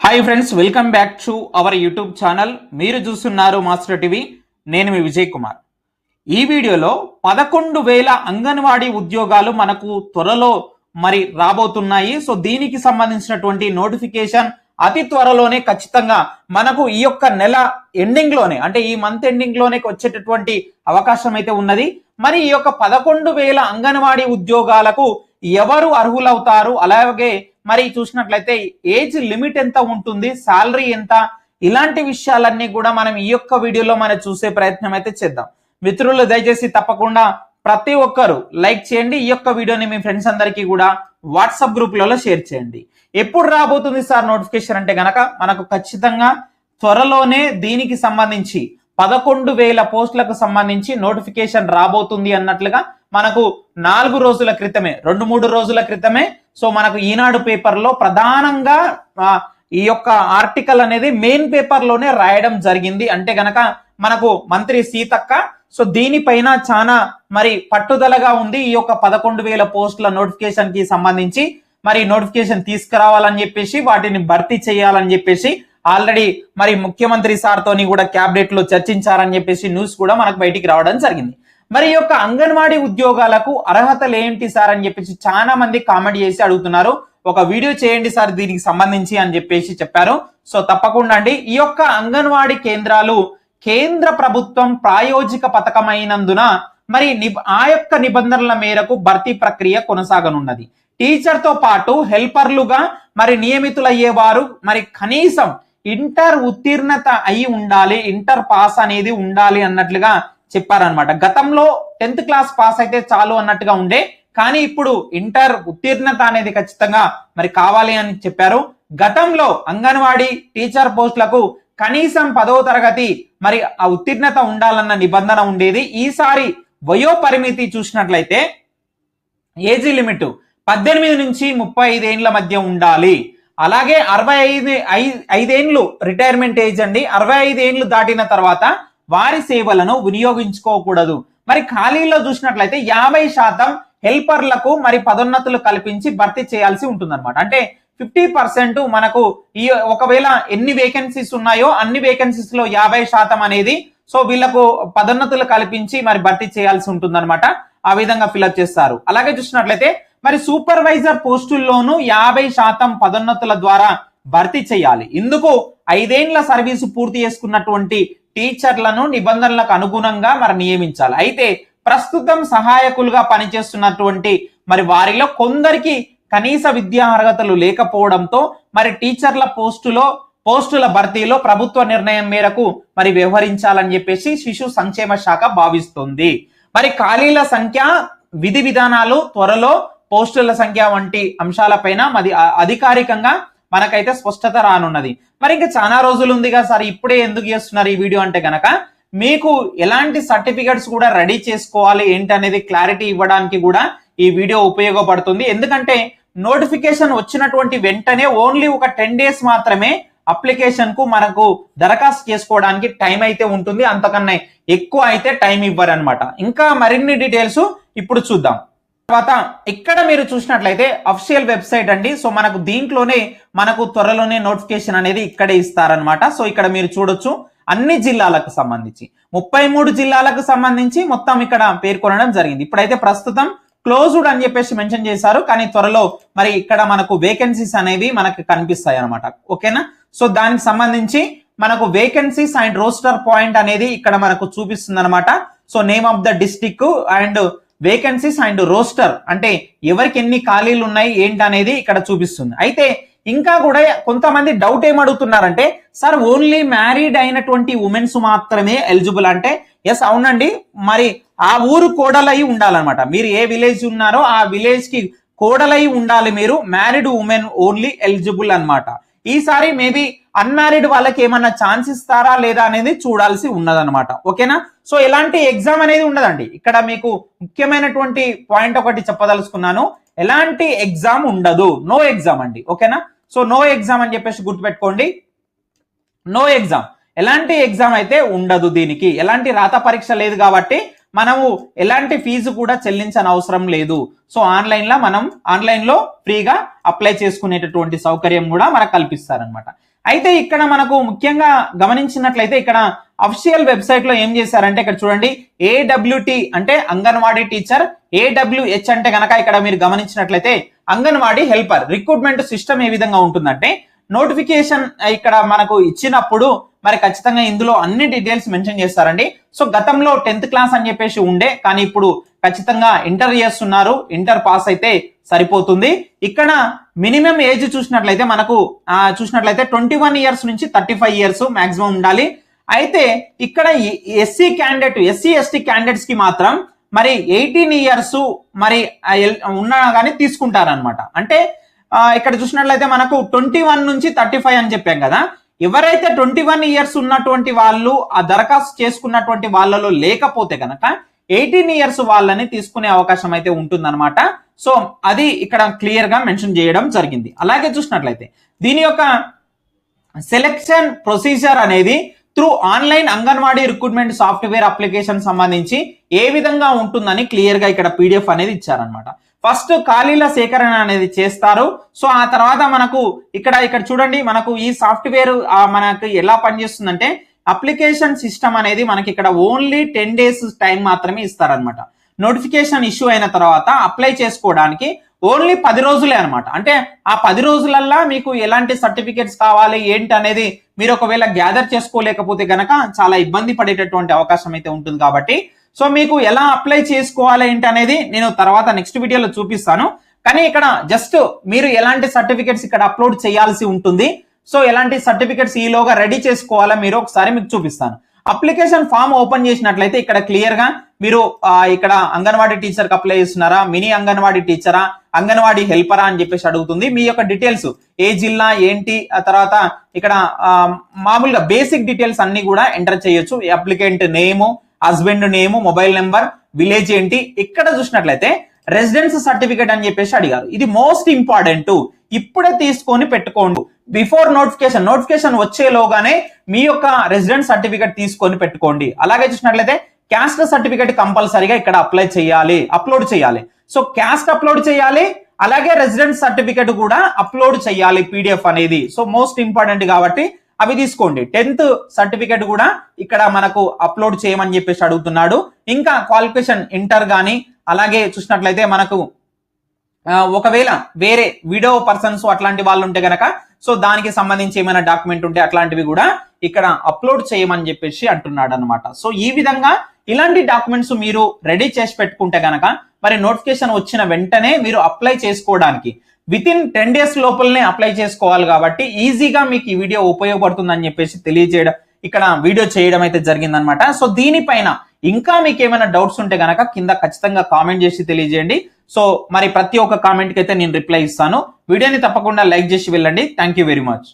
Hi friends welcome back to our YouTube channel మీరు చూస్తున్నారు master TV నేను మీ విజయ్ కుమార్ ఈ వీడియోలో పదకొండు వేల అంగన్వాడీ ఉద్యోగాలు మనకు త్వరలో మరి రాబోతున్నాయి. సో దీనికి సంబంధించినటువంటి నోటిఫికేషన్ అతి త్వరలోనే ఖచ్చితంగా మనకు ఈ యొక్క నెల ఎండింగ్లోనే అంటే ఈ మంత్ ఎండింగ్లోనే వచ్చేటటువంటి అవకాశం అయితే ఉన్నది. మరి ఈ యొక్క పదకొండు వేల అంగన్వాడీ ఉద్యోగాలకు ఎవరు అర్హులవుతారు? అలాగే మరి చూసినట్లయితే ఏజ్ లిమిట్ ఎంత ఉంటుంది శాలరీ ఎంత ఇలాంటి విషయాలన్నీ కూడా మనం ఈ యొక్క వీడియోలో మనం చూసే ప్రయత్నం అయితే చేద్దాం. మిత్రులు దయచేసి తప్పకుండా ప్రతి ఒక్కరు లైక్ చేయండి. ఈ యొక్క వీడియోని మీ ఫ్రెండ్స్ అందరికీ కూడా వాట్సాప్ గ్రూప్లలో షేర్ చేయండి. ఎప్పుడు రాబోతుంది సార్ నోటిఫికేషన్ అంటే గనక మనకు ఖచ్చితంగా త్వరలోనే దీనికి సంబంధించి పదకొండు వేల పోస్టులకు సంబంధించి నోటిఫికేషన్ రాబోతుంది అన్నట్లుగా మనకు నాలుగు రోజుల క్రితమే రెండు మూడు రోజుల క్రితమే సో మనకు ఈనాడు పేపర్లో ప్రధానంగా ఈ యొక్క ఆర్టికల్ అనేది మెయిన్ పేపర్లోనే రాయడం జరిగింది. అంటే గనక మనకు మంత్రి సీతక్క సో దీనిపైన చాలా మరి పట్టుదలగా ఉంది ఈ యొక్క పదకొండు వేల పోస్టుల నోటిఫికేషన్కి సంబంధించి. మరి నోటిఫికేషన్ తీసుకురావాలని చెప్పేసి వాటిని భర్తీ చేయాలని చెప్పేసి ఆల్రెడీ మరి ముఖ్యమంత్రి సార్ తోని కూడా క్యాబినెట్లో చర్చించారని చెప్పేసి న్యూస్ కూడా మనకు బయటికి రావడం జరిగింది. మరి ఈ యొక్క అంగన్వాడీ ఉద్యోగాలకు అర్హతలు ఏంటి సార్ అని చెప్పేసి చాలా మంది కామెంట్ చేసి అడుగుతున్నారు. ఒక వీడియో చేయండి సార్ దీనికి సంబంధించి అని చెప్పేసి చెప్పారు. సో తప్పకుండా అండి. ఈ యొక్క అంగన్వాడీ కేంద్రాలు కేంద్ర ప్రభుత్వం ప్రాయోజిక పథకమైనందున మరి ఆ యొక్క నిబంధనల మేరకు భర్తీ ప్రక్రియ కొనసాగనున్నది. టీచర్తో పాటు హెల్పర్లుగా మరి నియమితులయ్యేవారు మరి కనీసం ఇంటర్ ఉత్తీర్ణత అయి ఉండాలి ఇంటర్ పాస్ అనేది ఉండాలి అన్నట్లుగా చెప్పారనమాట గతంలో టెన్త్ క్లాస్ పాస్ అయితే చాలు అన్నట్టుగా ఉండే కానీ ఇప్పుడు ఇంటర్ ఉత్తీర్ణత అనేది ఖచ్చితంగా మరి కావాలి అని చెప్పారు. గతంలో అంగన్వాడీ టీచర్ పోస్టులకు కనీసం పదవ తరగతి మరి ఆ ఉత్తీర్ణత ఉండాలన్న నిబంధన ఉండేది. ఈసారి వయో పరిమితి చూసినట్లయితే ఏజీ లిమిట్ పద్దెనిమిది నుంచి ముప్పై ఐదేండ్ల మధ్య ఉండాలి. అలాగే అరవై ఐదు ఐదేండ్లు రిటైర్మెంట్ ఏజ్ అండి. అరవై ఐదేండ్లు దాటిన తర్వాత వారి సేవలను వినియోగించుకోకూడదు. మరి ఖాళీలో చూసినట్లయితే యాభై శాతం హెల్పర్లకు మరి పదోన్నతులు కల్పించి భర్తీ చేయాల్సి ఉంటుందన్నమాట. అంటే ఫిఫ్టీ పర్సెంట్ మనకు ఈ ఒకవేళ ఎన్ని వేకెన్సీస్ ఉన్నాయో అన్ని వేకెన్సీస్లో యాభై శాతం అనేది సో వీళ్ళకు పదోన్నతులు కల్పించి మరి భర్తీ చేయాల్సి ఉంటుందన్నమాట. ఆ విధంగా ఫిలప్ చేస్తారు. అలాగే చూసినట్లయితే మరి సూపర్వైజర్ పోస్టుల్లోనూ యాభై శాతం పదోన్నతుల ద్వారా భర్తీ చేయాలి. ఇందుకు ఐదేండ్ల సర్వీసు పూర్తి చేసుకున్నటువంటి టీచర్లను నిబంధనలకు అనుగుణంగా మరి నియమించాలి. అయితే ప్రస్తుతం సహాయకులుగా పనిచేస్తున్నటువంటి మరి వారిలో కొందరికి కనీస విద్యా అర్హతలు లేకపోవడంతో మరి టీచర్ల పోస్టులో పోస్టుల భర్తీలో ప్రభుత్వ నిర్ణయం మేరకు మరి వ్యవహరించాలని చెప్పేసి శిశు సంక్షేమ శాఖ భావిస్తుంది. మరి ఖాళీల సంఖ్య విధి విధానాలు త్వరలో పోస్టుల సంఖ్య వంటి అంశాలపైన మరి అధికారికంగా మనకైతే స్పష్టత రానున్నది. మరి ఇంకా చాలా రోజులు ఉందిగా సార్ ఇప్పుడే ఎందుకు చేస్తున్నారు ఈ వీడియో అంటే కనుక మీకు ఎలాంటి సర్టిఫికెట్స్ కూడా రెడీ చేసుకోవాలి ఏంటనేది క్లారిటీ ఇవ్వడానికి కూడా ఈ వీడియో ఉపయోగపడుతుంది. ఎందుకంటే నోటిఫికేషన్ వచ్చినటువంటి వెంటనే ఓన్లీ ఒక టెన్ డేస్ మాత్రమే అప్లికేషన్కు మనకు దరఖాస్తు చేసుకోవడానికి టైం అయితే ఉంటుంది. అంతకన్నా ఎక్కువ అయితే టైం ఇవ్వరు అనమాట ఇంకా మరిన్ని డీటెయిల్స్ ఇప్పుడు చూద్దాం. తర్వాత ఇక్కడ మీరు చూసినట్లయితే అఫిషియల్ వెబ్సైట్ అండి. సో మనకు దీంట్లోనే మనకు త్వరలోనే నోటిఫికేషన్ అనేది ఇక్కడే ఇస్తారనమాట సో ఇక్కడ మీరు చూడొచ్చు. అన్ని జిల్లాలకు సంబంధించి. ముప్పై మూడు జిల్లాలకు సంబంధించి మొత్తం ఇక్కడ పేర్కొనడం జరిగింది. ఇప్పుడైతే ప్రస్తుతం క్లోజ్డ్ అని చెప్పేసి మెన్షన్ చేశారు. కానీ త్వరలో మరి ఇక్కడ మనకు వేకెన్సీస్ అనేవి మనకు కనిపిస్తాయి అనమాట ఓకేనా? సో దానికి సంబంధించి మనకు వేకెన్సీస్ అండ్ రోస్టర్ పాయింట్ అనేది ఇక్కడ మనకు చూపిస్తుంది అనమాట so name of the district and vacancies and roster అంటే ఎవరికి ఎన్ని ఖాళీలు ఉన్నాయి ఏంటి అనేది ఇక్కడ చూపిస్తుంది. అయితే ఇంకా కూడా కొంతమంది డౌట్ ఏం అడుగుతున్నారంటే సార్ ఓన్లీ మ్యారీడ్ అయినటువంటి ఉమెన్స్ మాత్రమే ఎలిజిబుల్ అంటే? ఎస్ అవునండి. మరి ఆ ఊరు కోడలై ఉండాలన్నమాట. మీరు ఏ విలేజ్ ఉన్నారో ఆ విలేజ్కి కోడలై ఉండాలి మీరు. మ్యారీడ్ ఉమెన్ ఓన్లీ ఎలిజిబుల్ అన్నమాట. ఈసారి మేబీ అన్మ్యారీడ్ వాళ్ళకి ఏమన్నా ఛాన్స్ ఇస్తారా లేదా అనేది చూడాల్సి ఉన్నదనమాట ఓకేనా? సో ఎలాంటి ఎగ్జామ్ అనేది ఉండదండి. ఇక్కడ మీకు ముఖ్యమైనటువంటి పాయింట్ ఒకటి చెప్పదలుచుకున్నాను. ఎలాంటి ఎగ్జామ్ ఉండదు. నో ఎగ్జామ్ అండి. ఓకేనా? సో నో ఎగ్జామ్ అని చెప్పేసి గుర్తుపెట్టుకోండి. No exam. ఎలాంటి ఎగ్జామ్ అయితే ఉండదు దీనికి. ఎలాంటి రాత పరీక్ష లేదు కాబట్టి మనము ఎలాంటి ఫీజు కూడా చెల్లించని అవసరం లేదు. సో ఆన్లైన్లో మనం ఆన్లైన్లో ఫ్రీగా అప్లై చేసుకునేటటువంటి సౌకర్యం కూడా మనకు కల్పిస్తారనమాట అయితే ఇక్కడ మనకు ముఖ్యంగా గమనించినట్లయితే ఇక్కడ అఫిషియల్ వెబ్సైట్లో ఏం చేశారంటే ఇక్కడ చూడండి ఏడబ్ల్యూటి అంటే అంగన్వాడీ టీచర్ ఏడబ్ల్యూహెచ్ అంటే కనుక ఇక్కడ మీరు గమనించినట్లయితే అంగన్వాడీ హెల్పర్ రిక్రూట్మెంట్ సిస్టమ్ ఏ విధంగా ఉంటుందంటే నోటిఫికేషన్ ఇక్కడ మనకు ఇచ్చినప్పుడు మరి ఖచ్చితంగా ఇందులో అన్ని డీటెయిల్స్ మెన్షన్ చేస్తారండి. సో గతంలో టెన్త్ క్లాస్ అని చెప్పేసి ఉండే కానీ ఇప్పుడు ఖచ్చితంగా ఇంటర్ చేస్తున్నారు. ఇంటర్ పాస్ అయితే సరిపోతుంది. ఇక్కడ మినిమం ఏజ్ చూసినట్లయితే మనకు చూసినట్లయితే ట్వంటీ వన్ ఇయర్స్ నుంచి థర్టీ ఫైవ్ ఇయర్స్ మాక్సిమం ఉండాలి. అయితే ఇక్కడ ఎస్సీ క్యాండిడేట్ ఎస్సీ ఎస్టీ క్యాండిడేట్స్కి మాత్రం మరి ఎయిటీన్ ఇయర్స్ మరి ఉన్నా కానీ తీసుకుంటారనమాట అంటే ఇక్కడ చూసినట్లయితే మనకు ట్వంటీ వన్ నుంచి థర్టీ ఫైవ్ అని చెప్పాం కదా. ఎవరైతే ట్వంటీ వన్ ఇయర్స్ ఉన్నటువంటి వాళ్ళు ఆ దరఖాస్తు చేసుకున్నటువంటి వాళ్ళలో లేకపోతే కనుక ఎయిటీన్ ఇయర్స్ వాళ్ళని తీసుకునే అవకాశం అయితే ఉంటుందన్నమాట. సో అది ఇక్కడ క్లియర్గా మెన్షన్ చేయడం జరిగింది. అలాగే చూసినట్లయితే దీని యొక్క సెలెక్షన్ ప్రొసీజర్ అనేది through online anganwadi recruitment software application సంబంధించి ఏ విధంగా ఉంటుందని క్లియర్గా ఇక్కడ పీడిఎఫ్ అనేది ఇచ్చారనమాట ఫస్ట్ ఖాళీల సేకరణ అనేది చేస్తారు. సో ఆ తర్వాత మనకు ఇక్కడ ఇక్కడ చూడండి మనకు ఈ సాఫ్ట్వేర్ మనకు ఎలా పనిచేస్తుందంటే అప్లికేషన్ సిస్టమ్ అనేది మనకి ఇక్కడ ఓన్లీ టెన్ డేస్ టైం మాత్రమే ఇస్తారనమాట నోటిఫికేషన్ ఇష్యూ అయిన తర్వాత అప్లై చేసుకోవడానికి ఓన్లీ పది రోజులే అనమాట అంటే ఆ పది రోజులల్లా మీకు ఎలాంటి సర్టిఫికేట్స్ కావాలి ఏంటి అనేది మీరు ఒకవేళ గ్యాదర్ చేసుకోలేకపోతే గనక చాలా ఇబ్బంది పడేటటువంటి అవకాశం అయితే ఉంటుంది కాబట్టి సో మీకు ఎలా అప్లై చేసుకోవాలి ఏంటి అనేది నేను తర్వాత నెక్స్ట్ వీడియోలో చూపిస్తాను. కానీ ఇక్కడ జస్ట్ మీరు ఎలాంటి సర్టిఫికేట్స్ ఇక్కడ అప్లోడ్ చేయాల్సి ఉంటుంది. సో ఎలాంటి సర్టిఫికేట్స్ ఈలోగా రెడీ చేసుకోవాలా మీరు ఒకసారి మీకు చూపిస్తాను. అప్లికేషన్ ఫామ్ ఓపెన్ చేసినట్లయితే ఇక్కడ క్లియర్గా మీరు ఇక్కడ అంగన్వాడీ టీచర్కి అప్లై చేస్తున్నారా? మినీ అంగన్వాడీ టీచరా అంగన్వాడీ హెల్పరా అని చెప్పేసి అడుగుతుంది. మీ యొక్క డీటెయిల్స్ ఏ జిల్లా ఏంటి ఆ తర్వాత ఇక్కడ మామూలుగా బేసిక్ డీటెయిల్స్ అన్ని కూడా ఎంటర్ చేయొచ్చు. Applicant name husband name mobile number village ఏంటి ఇక్కడ చూసినట్లయితే రెసిడెన్స్ సర్టిఫికేట్ అని చెప్పేసి అడిగారు. ఇది మోస్ట్ ఇంపార్టెంట్. ఇప్పుడే తీసుకొని పెట్టుకోండి. బిఫోర్ నోటిఫికేషన్ నోటిఫికేషన్ వచ్చేలోగానే మీ యొక్క రెసిడెన్స్ సర్టిఫికేట్ తీసుకొని పెట్టుకోండి. అలాగే చూసినట్లయితే క్యాస్ట్ సర్టిఫికేట్ కంపల్సరీగా ఇక్కడ అప్లై చేయాలి అప్లోడ్ చేయాలి. సో క్యాస్ట్ అప్లోడ్ చేయాలి అలాగే రెసిడెన్స్ సర్టిఫికేట్ కూడా అప్లోడ్ చేయాలి పీడిఎఫ్ అనేది. సో మోస్ట్ ఇంపార్టెంట్ కాబట్టి అవి తీసుకోండి. టెన్త్ సర్టిఫికేట్ కూడా ఇక్కడ మనకు అప్లోడ్ చేయమని చెప్పేసి అడుగుతున్నాడు. ఇంకా క్వాలిఫికేషన్ ఇంటర్ కానీ అలాగే చూసినట్లయితే మనకు ఒకవేళ వేరే విడో పర్సన్స్ అట్లాంటి వాళ్ళు ఉంటే గనక సో దానికి సంబంధించి ఏమైనా డాక్యుమెంట్ ఉంటే అట్లాంటివి కూడా ఇక్కడ అప్లోడ్ చేయమని చెప్పేసి అంటున్నాడు అనమాట సో ఈ విధంగా ఇలాంటి డాక్యుమెంట్స్ మీరు రెడీ చేసి పెట్టుకుంటే గనక మరి నోటిఫికేషన్ వచ్చిన వెంటనే మీరు అప్లై చేసుకోవడానికి విత్ ఇన్ టెన్ డేస్ లోపలనే అప్లై చేసుకోవాలి కాబట్టి ఈజీగా మీకు ఈ వీడియో ఉపయోగపడుతుందని చెప్పేసి తెలియజేయడం ఇక్కడ వీడియో చేయడం అయితే జరిగిందనమాట సో దీనిపైన ఇంకా మీకు ఏమైనా డౌట్స్ ఉంటే గనక కింద ఖచ్చితంగా కామెంట్ చేసి తెలియజేయండి. సో మరి ప్రతి ఒక్క కామెంట్కి అయితే నేను రిప్లై ఇస్తాను. వీడియోని తప్పకుండా లైక్ చేసి వెళ్ళండి. Thank you very much